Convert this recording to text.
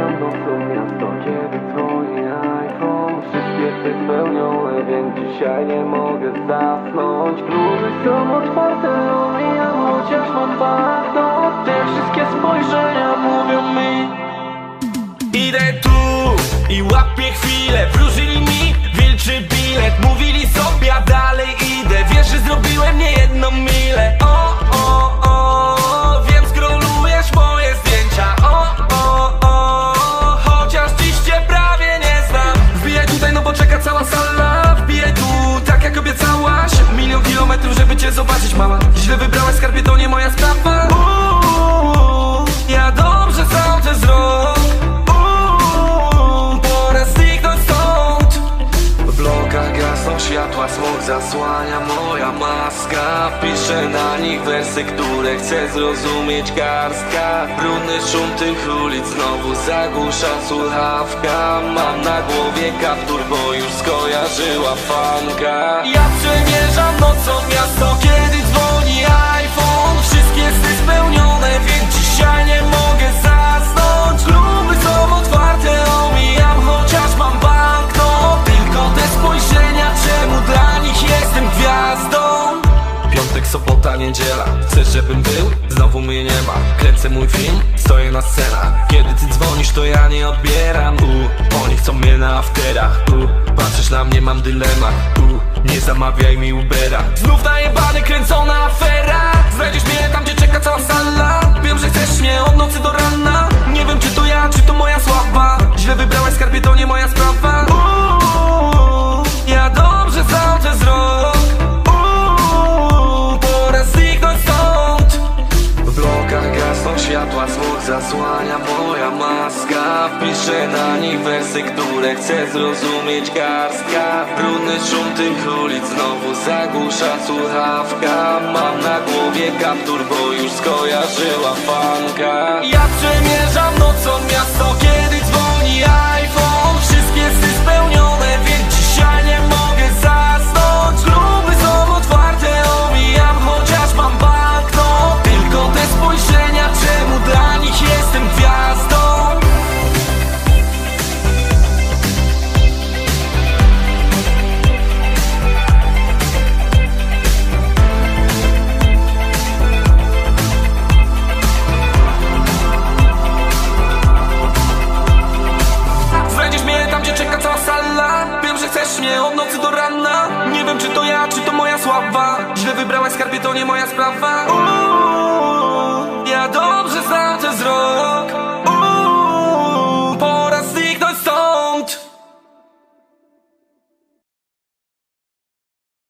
przemierzam nocą miasto, kiedy dzwoni iPhone Wszystkie sny spełnione, więc dzisiaj nie mogę zasnąć. Kluby są otwarte, omijam, chociaż mam banknot Te wszystkie spojrzenia mówią mi. Idę tu i łapię chwilę Wróżyli mi. Wilczy bilet Mówili sobie, zobaczyć, mama. Źle wybrałaś skarbie, to nie moja sprawa. Uuu, Ja dobrze sądzę wzrok Uuu, Pora zniknąć stąd. W blokach gasną światła, smog zasłania moja maska. Piszę na nich wersy, które chcę zrozumieć. Garstka Brudny szum tych ulic znowu zagłusza słuchawka. Mam na głowie kaptur, bo już skojarzyła fanka. Ja przemierzam nocą miasto, kiedy sobota, niedziela. Chcesz, żebym był? Znowu mnie nie ma. Kręcę mój film, stoję na scenach. Kiedy ty dzwonisz, to ja nie odbieram. U, Oni chcą mnie na afterach. U, Patrzysz na mnie, mam dylemat. U, Nie zamawiaj mi Ubera. Znów najebany, maska Piszę na nich wersy, które chcę zrozumieć garstka. Brudny szum tych ulic znowu zagłusza słuchawka. Mam na głowie kaptur, bo już skojarzyła fanka. Ja chcesz mnie od nocy do rana. Nie wiem, czy to ja, czy to moja sława. Źle wybrałaś skarbie, to nie moja sprawa